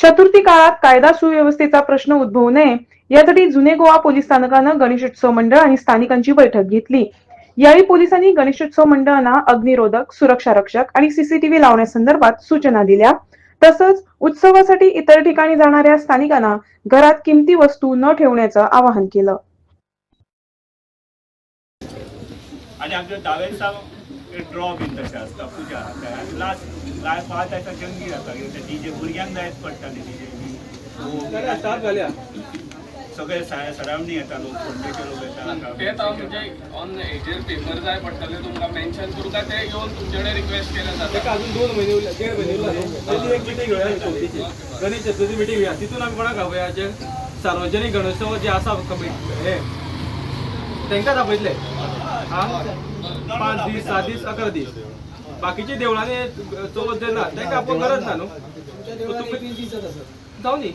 चतुर्थी काळात कायदा सुव्यवस्थेचा प्रश्न उद्भवू नये यासाठी जुने गोवा पोलीस स्थानकानं गणेशोत्सव मंडळ आणि स्थानिकांची बैठक घेतली. यावेळी पोलिसांनी गणेशोत्सव मंडळांना अग्निरोधक सुरक्षा रक्षक आणि सीसीटीव्ही लावण्यासंदर्भात सूचना दिल्या. तसंच उत्सवासाठी इतर ठिकाणी जाणाऱ्या स्थानिकांना घरात किमती वस्तू न ठेवण्याचं आवाहन केलं. आणि आमच्या दावे ड्रॉ बीन तशें आसता पुजा आनी लास्ट लास्ट पांच आसा जंगी जाता ती जे भुरग्यांक जायच पडटाली ती जे सगळे सरावंडींग येता लोक पणजेचे लोक येता ते तर म्हणजे ऑन हेचेर पेपर जाय पडटले तुमकां मेन्शन करूं काय ते येवन तुमचे कडेन रिक्वेस्ट केले जाता ताका अजून दोन महिने उरले देड महिने उरले. न्हू एक मिटींग घेवया चवथीची गणेश चतुर्थी मिटींग घेवया तितून आमी कोणाक जे सार्वजनीक गणेशोत्सव जे आसा कमिटी हे तांकां दाखयतले पांच दीस सात दीस अकरा दीस बाकीच्या देवळांनी चवथ जे ना तांकां आपोवंक गरज ना न्हू जावं न्ही